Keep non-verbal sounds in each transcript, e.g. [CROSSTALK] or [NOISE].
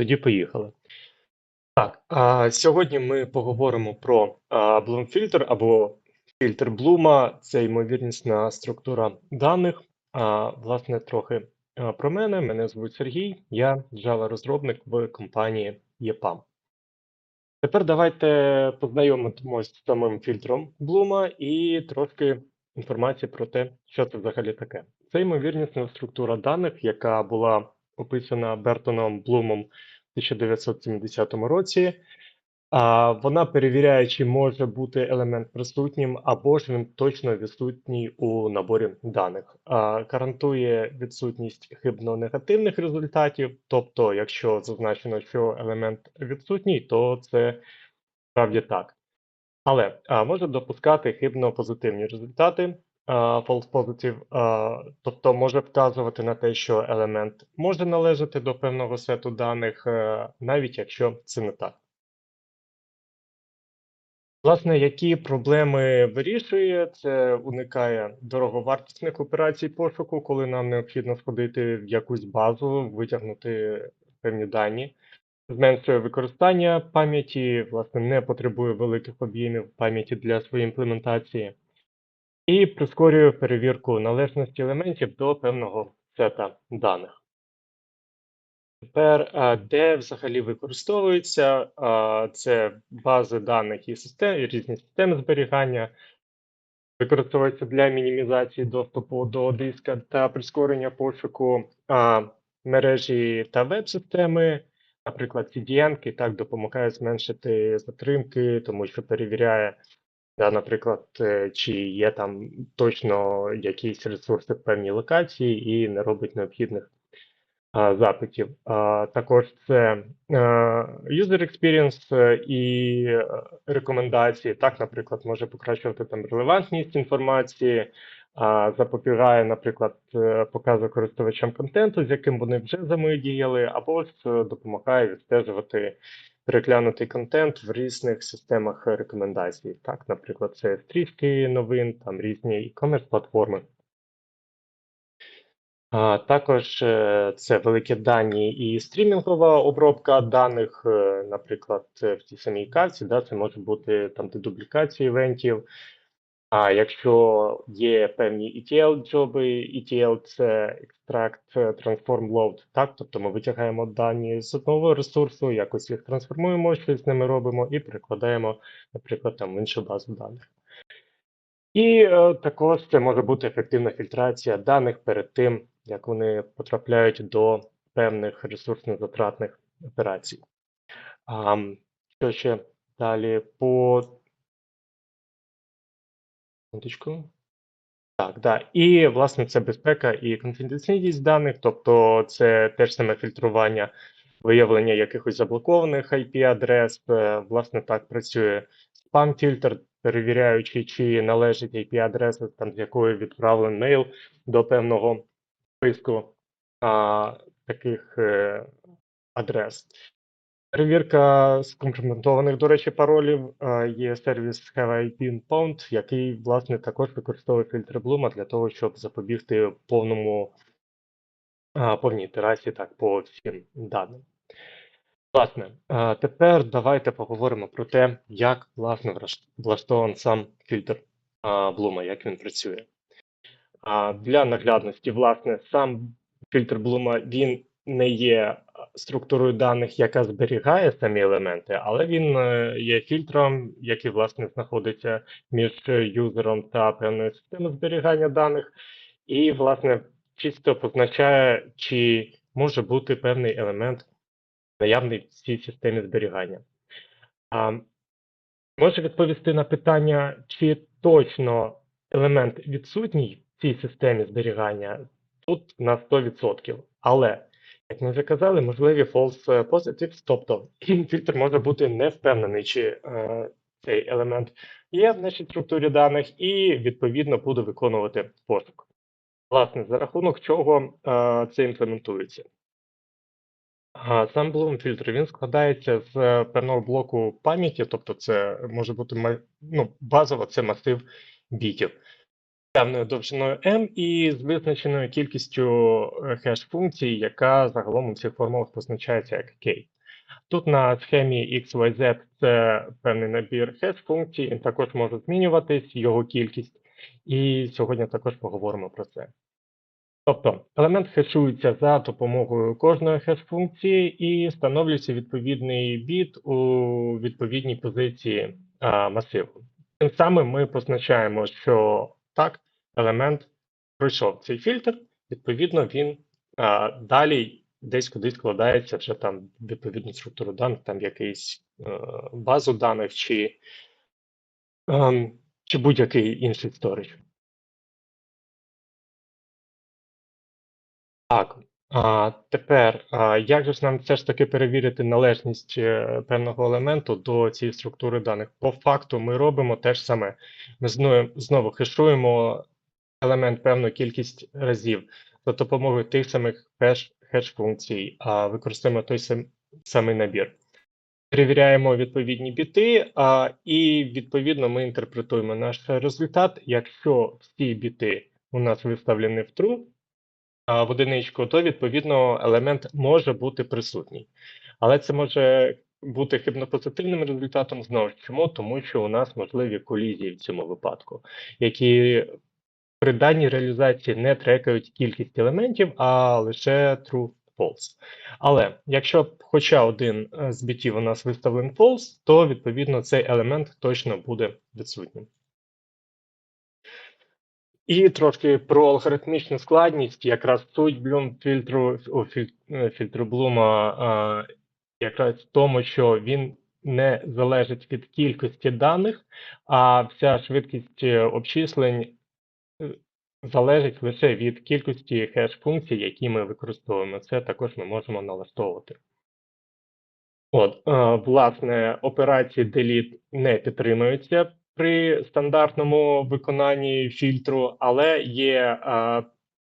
Тоді поїхали. Так, а сьогодні ми поговоримо про а, Bloom Filter або фільтр Блума. Це ймовірнісна структура даних. А, власне, трохи про мене. Мене звуть Сергій, я Java-розробник в компанії EPAM. Тепер давайте познайомимося з самим фільтром Блума і трошки інформації про те, що це взагалі таке. Це ймовірнісна структура даних, яка була описана Бертоном Блумом 1970 році. Вона перевіряє, чи може бути елемент присутнім, або ж він точно відсутній у наборі даних. А, Гарантує відсутність хибно-негативних результатів. Тобто, якщо зазначено, що елемент відсутній, то це справді так. Але може допускати хибно-позитивні результати. А, False positive, тобто може вказувати на те, що елемент може належати до певного сету даних, е, навіть якщо це не так. Власне, які проблеми вирішує, це уникає дороговартісних операцій пошуку, коли нам необхідно сходити в якусь базу, витягнути певні дані, зменшує використання пам'яті, власне, не потребує великих об'ємів пам'яті для своєї імплементації, і прискорює перевірку належності елементів до певного сета даних. Тепер, де взагалі використовується, це бази даних і систем, і різні системи зберігання, використовується для мінімізації доступу до диска та прискорення пошуку мережі та веб-системи, наприклад, CDN, так допомагає зменшити затримки, тому що перевіряє, да, наприклад, е, чи є там точно якісь ресурси в певній локації і не робить необхідних а, запитів. А, також це е, user experience е, і рекомендації. Так, наприклад, може покращувати там релевантність інформації, а, запобігає, наприклад, показу користувачам контенту, з яким вони вже взаємодіяли, або допомагає відстежувати переглянутий контент в різних системах рекомендацій. Так, наприклад, це стрічки новин, там різні e-commerce платформи. А, також е, це великі дані і стрімінгова обробка даних, е, наприклад, е, в тій самій карці, да, це може бути там дедублікація івентів. А якщо є певні ETL-джоби, ETL – це Extract Transform Load, так, тобто ми витягаємо дані з одного ресурсу, якось їх трансформуємо, щось з ними робимо і перекладаємо, наприклад, там в іншу базу даних. І е, також це може бути ефективна фільтрація даних перед тим, як вони потрапляють до певних ресурсно-затратних операцій. А, що ще далі по Секундочку. Так, да. І, власне, це безпека і конфіденційність даних, тобто це теж саме фільтрування, виявлення якихось заблокованих IP-адрес. Е, Власне, так працює спам-фільтр, перевіряючи, чи належить IP-адреса, там, з якої відправлений мейл до певного списку а, таких е, адрес. Перевірка скомпрометованих, до речі, паролів. Є сервіс HaveIP який, власне, також використовує фільтри Блума для того, щоб запобігти повному повній ітерації так, по всім даним. Власне, тепер давайте поговоримо про те, як власне влаштований сам фільтр Блума, як він працює. Для наглядності, власне, сам фільтр Блума він не є структурою даних, яка зберігає самі елементи, але він е, є фільтром, який власне знаходиться між юзером та певною системою зберігання даних, і, власне, чисто позначає, чи може бути певний елемент наявний в цій системі зберігання. А, може відповісти на питання, чи точно елемент відсутній в цій системі зберігання тут на 100%. Але, як ми вже казали, можливі false positives, тобто [CLEARS THROAT] фільтр може бути не впевнений, чи е, цей елемент є в нашій структурі даних, і відповідно буде виконувати пошук. Власне, за рахунок чого е, це імплементується. Сам Bloom фільтр він складається з е, певного блоку пам'яті, тобто це може бути ну, базово це масив бітів. Певною довжиною m і з визначеною кількістю е, хеш-функцій, яка загалом у всіх формулах позначається як k. Тут на схемі XYZ це певний набір хеш-функцій, він також може змінюватись, його кількість, і сьогодні також поговоримо про це. Тобто елемент хешується за допомогою кожної хеш-функції і встановлюється відповідний біт у відповідній позиції а, масиву. Тим самим ми позначаємо, що так, елемент пройшов цей фільтр, відповідно, він а, далі десь кудись складається вже там відповідну структуру даних, там якийсь а, базу даних чи, а, чи будь-який інший сторіч. Так, а тепер, а, як же ж нам все ж таки перевірити належність е, певного елементу до цієї структури даних? По факту ми робимо те ж саме. Ми знову, знову хешуємо елемент певну кількість разів за допомогою тих самих хеш, хеш-функцій, а використовуємо той сам, самий набір. Перевіряємо відповідні біти, а, і відповідно ми інтерпретуємо наш результат. Якщо всі біти у нас виставлені в true, в одиничку, то відповідно елемент може бути присутній. Але це може бути хибно-позитивним результатом знову ж чому, тому що у нас можливі колізії в цьому випадку, які при даній реалізації не трекають кількість елементів, а лише true false. Але якщо хоча один е, з бітів у нас виставлений false, то відповідно цей елемент точно буде відсутнім. І трошки про алгоритмічну складність, якраз суть Bloom фільтру е, фільтру Блума якраз в тому, що він не залежить від кількості даних, а вся швидкість е, обчислень е, залежить лише від кількості хеш-функцій, які ми використовуємо. Це також ми можемо налаштовувати. От, власне, операції delete не підтримуються при стандартному виконанні фільтру, але є е,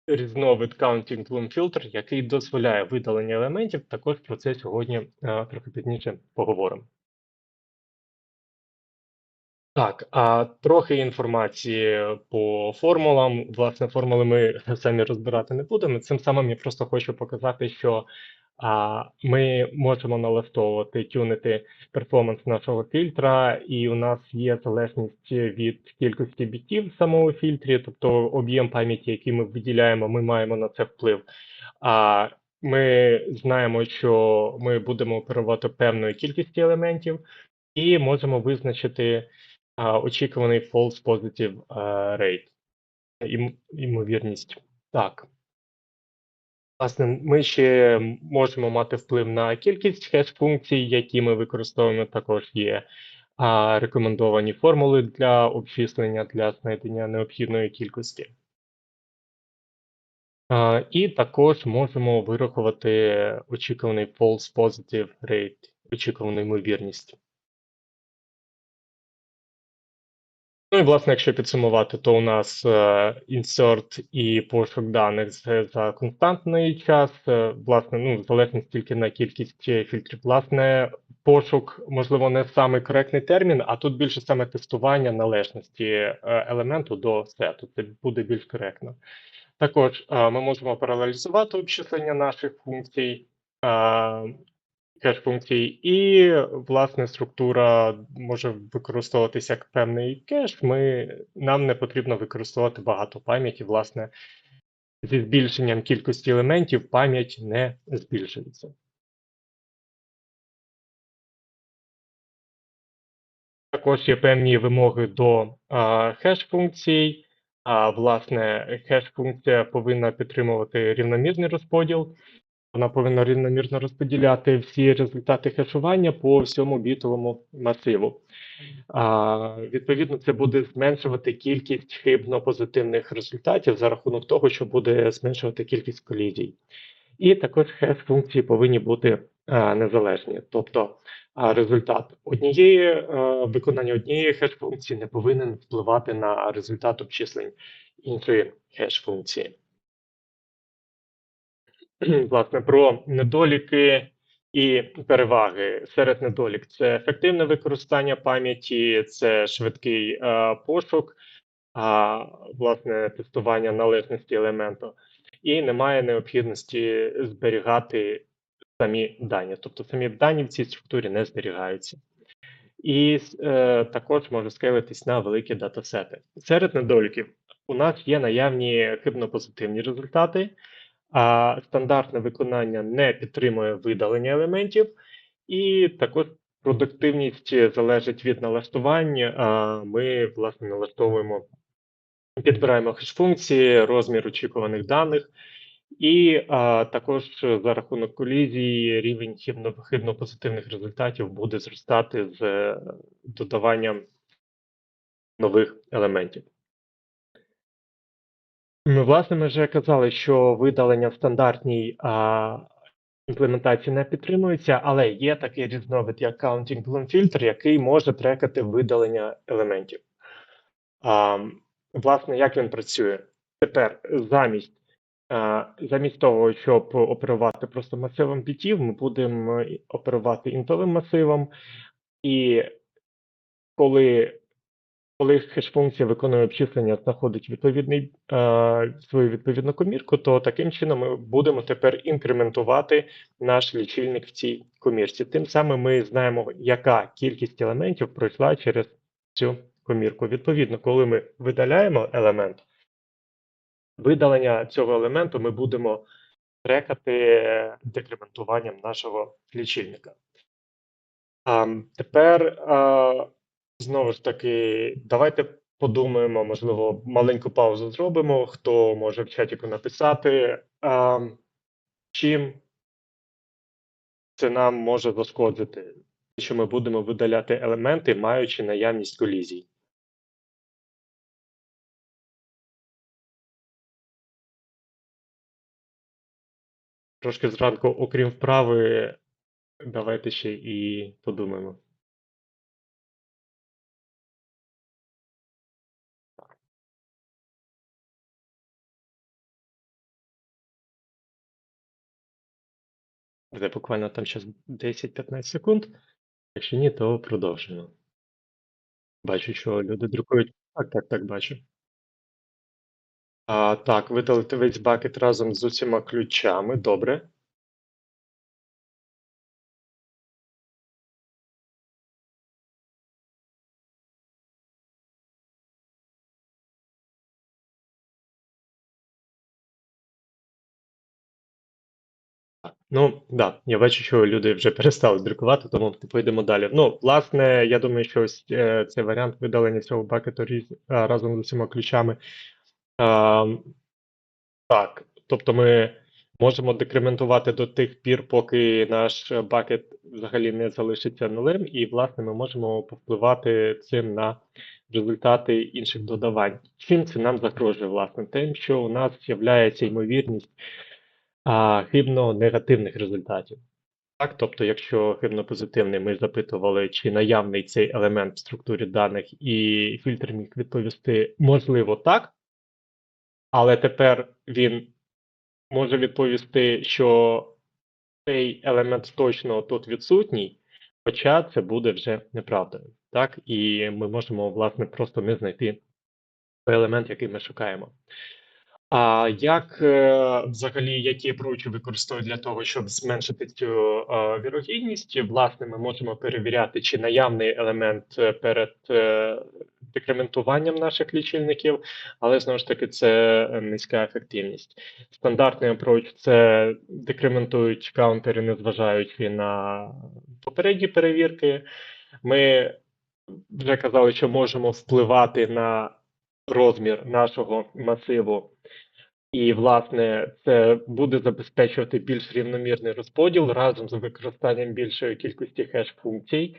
різновид Counting Bloom Filter, який дозволяє видалення елементів. Також про це сьогодні е, трохи пізніше поговоримо. Так, а трохи інформації по формулам. Власне, формули ми самі розбирати не будемо. Цим самим я просто хочу показати, що а, ми можемо налаштовувати, тюнити перформанс нашого фільтра, і у нас є залежність від кількості бітів в самому фільтрі, тобто об'єм пам'яті, який ми виділяємо, ми маємо на це вплив. А ми знаємо, що ми будемо оперувати певною кількістю елементів, і можемо визначити а, очікуваний false positive rate, ймовірність. Так. Власне, ми ще можемо мати вплив на кількість хеш-функцій, які ми використовуємо. Також є а, рекомендовані формули для обчислення для знайдення необхідної кількості. А, і також можемо вирахувати очікуваний false positive rate, очікувану ймовірність. Ну і власне, якщо підсумувати, то у нас е, insert і пошук даних за константний час. Е, власне, ну, залежність тільки на кількість фільтрів. Власне, пошук, можливо, не самий коректний термін, а тут більше саме тестування належності е, елементу до сету. Це буде більш коректно. Також ми можемо паралелізувати обчислення наших функцій. Е, кеш-функцій, і, власне, структура може використовуватися як певний кеш. Ми, Нам не потрібно використовувати багато пам'яті. Власне, зі збільшенням кількості елементів пам'ять не збільшується. Також є певні вимоги до хеш-функцій. А, власне, хеш-функція повинна підтримувати рівномірний розподіл. Вона повинна рівномірно розподіляти всі результати хешування по всьому бітовому масиву. А, Відповідно, це буде зменшувати кількість хибно-позитивних результатів за рахунок того, що буде зменшувати кількість колізій. І також хеш функції повинні бути а, незалежні. Тобто а, результат однієї а, виконання однієї хеш функції не повинен впливати на результат обчислень іншої хеш функції. [CLEARS THROAT] власне про недоліки і переваги. Серед недолік це ефективне використання пам'яті, це швидкий е, пошук. а, власне, тестування належності елементу, і немає необхідності зберігати самі дані. Тобто самі дані в цій структурі не зберігаються. І е, також може скейлитись на великі датасети. Серед недоліків у нас є наявні хибно-позитивні результати, а стандартне виконання не підтримує видалення елементів, і також продуктивність залежить від налаштувань. А ми, власне, налаштовуємо, підбираємо хеш-функції, розмір очікуваних даних, і а, також за рахунок колізії рівень хибно- хибно-позитивних результатів буде зростати з е, додаванням нових елементів. Ми, власне, ми вже казали, що видалення в стандартній а, імплементації не підтримується, але є такий різновид, як Counting Bloom Filter, який може трекати видалення елементів. А, власне, як він працює? Тепер замість, а, замість того, щоб оперувати просто масивом бітів, ми будемо оперувати інтовим масивом, і коли коли хеш-функція виконує обчислення, знаходить відповідний, е, свою відповідну комірку, то таким чином ми будемо тепер інкрементувати наш лічильник в цій комірці. Тим самим ми знаємо, яка кількість елементів пройшла через цю комірку. Відповідно, коли ми видаляємо елемент, видалення цього елементу ми будемо трекати декрементуванням нашого лічильника. А, тепер а, знову ж таки, давайте подумаємо, можливо, маленьку паузу зробимо. Хто може в чаті написати, а, чим це нам може зашкодити, що ми будемо видаляти елементи, маючи наявність колізій. Трошки зранку, окрім вправи, давайте ще і подумаємо. Це буквально там зараз 10-15 секунд. Якщо ні, то продовжуємо. Бачу, що люди друкують. Так, так, так, бачу. А, так, видалити весь бакет разом з усіма ключами. Добре. Ну, да, я бачу, що люди вже перестали друкувати, тому типу йдемо далі. Ну, власне, я думаю, що ось е, цей варіант видалення цього бакету різ, а, разом з усіма ключами. А, так, тобто ми можемо декрементувати до тих пір, поки наш бакет взагалі не залишиться нулем, і, власне, ми можемо повпливати цим на результати інших додавань. Чим це нам загрожує, власне, тим, що у нас з'являється ймовірність а, хибно-негативних результатів. Так, тобто, якщо хибно-позитивний, ми запитували, чи наявний цей елемент в структурі даних, і фільтр міг відповісти, можливо, так, але тепер він може відповісти, що цей елемент точно тут відсутній, хоча це буде вже неправдою. Так, і ми можемо, власне, просто не знайти той елемент, який ми шукаємо. А як е, взагалі які approach використовують для того, щоб зменшити цю е, вірогідність? Власне, ми можемо перевіряти, чи наявний елемент е, перед декрементуванням наших лічильників, але знову ж таки це низька ефективність. Стандартний approach – це декрементують каунтери, незважаючи на попередні перевірки. Ми вже казали, що можемо впливати на розмір нашого масиву. І, власне, це буде забезпечувати більш рівномірний розподіл разом з використанням більшої кількості хеш-функцій,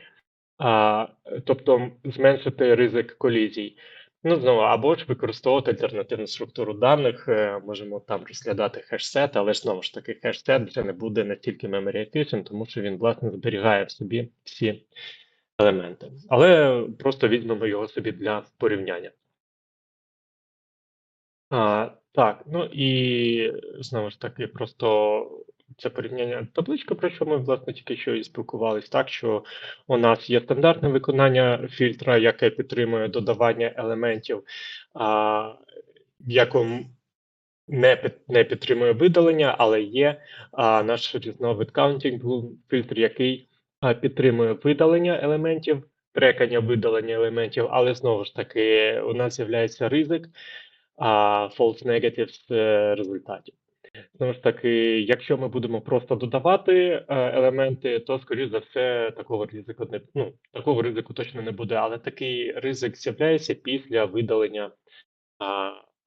а, тобто зменшити ризик колізій. Ну, знову, або ж використовувати альтернативну структуру даних, е, можемо там розглядати хеш-сет, але ж знову ж таки хеш-сет вже не буде настільки efficient, тому що він, власне, зберігає в собі всі елементи. Але просто візьмемо його собі для порівняння. А, так, ну і знову ж таки, просто це порівняння табличка, про що ми, власне, тільки що і спілкувались, так, що у нас є стандартне виконання фільтра, яке підтримує додавання елементів, а, якому не, під, не підтримує видалення, але є а, наш різновид Counting Blue фільтр, який а, підтримує видалення елементів, трекання видалення елементів, але знову ж таки у нас з'являється ризик а, false negatives е, результатів. Знову ж таки, якщо ми будемо просто додавати е, елементи, то скоріш за все такого ризику не ну, такого ризику точно не буде, але такий ризик з'являється після видалення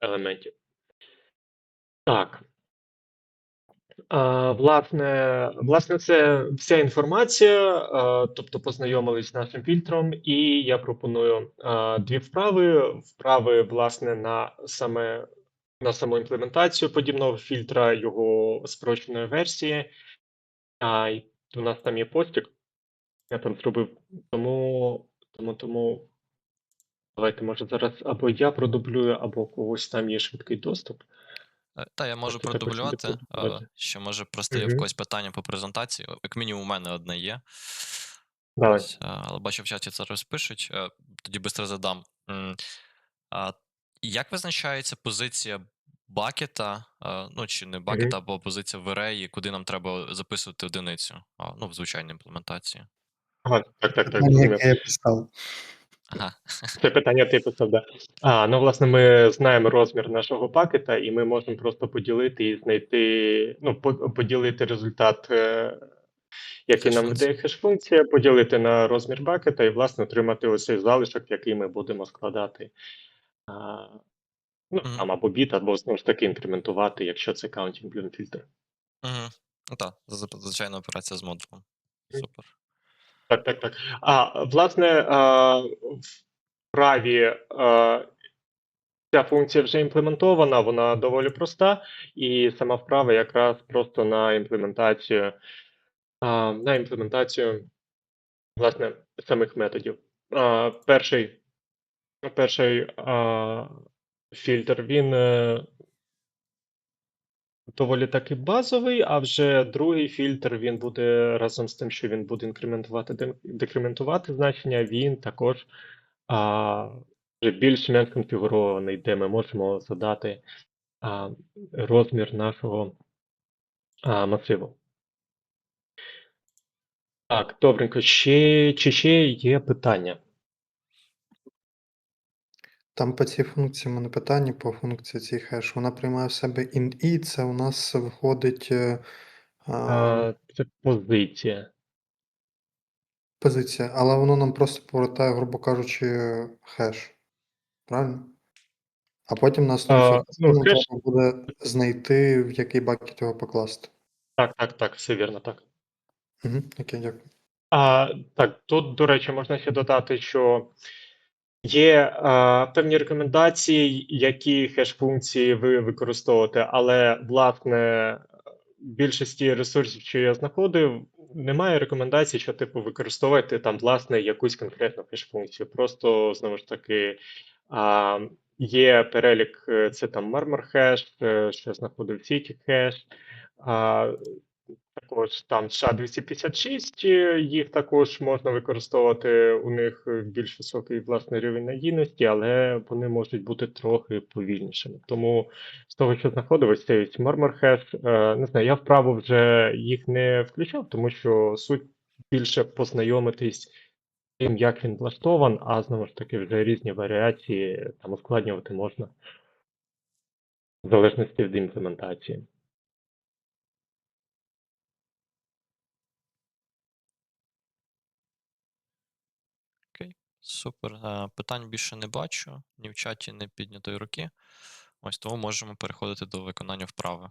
елементів. Так. Власне, власне, це вся інформація. Тобто, познайомились з нашим фільтром, і я пропоную дві вправи. Вправи, власне, на саме на саму імплементацію подібного фільтра, його спрощеної версії. А, у нас там є постік. Я там зробив. Тому, тому, тому давайте, може, зараз або я продублюю, або когось там є швидкий доступ. Е, Та я можу Тобто продублювати. буде е. Ще може просто є в когось питання по презентації. Як мінімум, у мене одне є. Давай. Ось, е, але бачу, в чаті це розпишуть. Тоді швидко задам. Як визначається позиція бакета, ну чи не бакета, або позиція в array, куди нам треба записувати одиницю? Ну, в звичайній імплементації. Ага, так, так, так, я писав. Ага. Це питання ти писав, да. А, ну, власне, ми знаємо розмір нашого пакета, і ми можемо просто поділити і знайти, ну, поділити результат, е, який нам видає хеш-функція, поділити на розмір бакета і, власне, отримати ось цей залишок, який ми будемо складати. А, ну, Мгм. там або біт, або знову ж таки інкрементувати, якщо це counting bloom фільтр. Угу. Ну так, звичайна операція з модулем. Мгм. Супер. Так, так, так. А, власне, в праві ця функція вже імплементована, вона доволі проста, і сама вправа якраз просто на імплементацію, на імплементацію, власне, самих методів. Перший, перший фільтр, він е, доволі таки базовий, а вже другий фільтр він буде разом з тим, що він буде інкрементувати, декрементувати значення, він також а, вже більш-менш конфігурований, де ми можемо задати а, розмір нашого а, масиву. Так, добренько. Ще, чи ще є питання? Там по цій функції в мене питання по функції цій хеш. Вона приймає в себе int i, це у нас виходить е, А, це позиція. позиція, але воно нам просто повертає, грубо кажучи, хеш. Правильно? А потім на основі А, цього ну, хеш- треба буде знайти, в який бакет його покласти. Так, так, так, все вірно, так. Угу, окей, дякую. А, так, тут, до речі, можна ще додати, що є а, певні рекомендації, які хеш-функції ви використовуєте, але, власне, більшості ресурсів, що я знаходив, немає рекомендацій, що типу використовуйте там, власне, якусь конкретну хеш-функцію. Просто, знову ж таки, а, є перелік, е, це там Marmor хеш, е, що знаходив City хеш, також там США-256, е, їх також можна використовувати, у них е, більш високий власний рівень надійності, але вони можуть бути трохи повільнішими. Тому з того, що знаходив, ось цей е, не знаю, я вправо вже їх не включав, тому що суть більше познайомитись з тим, як він влаштован, а знову ж таки вже різні варіації там ускладнювати можна в залежності від імплементації. Супер. Е, Питань більше не бачу, ні в чаті, ні піднятої руки. Ось тому можемо переходити до виконання вправи.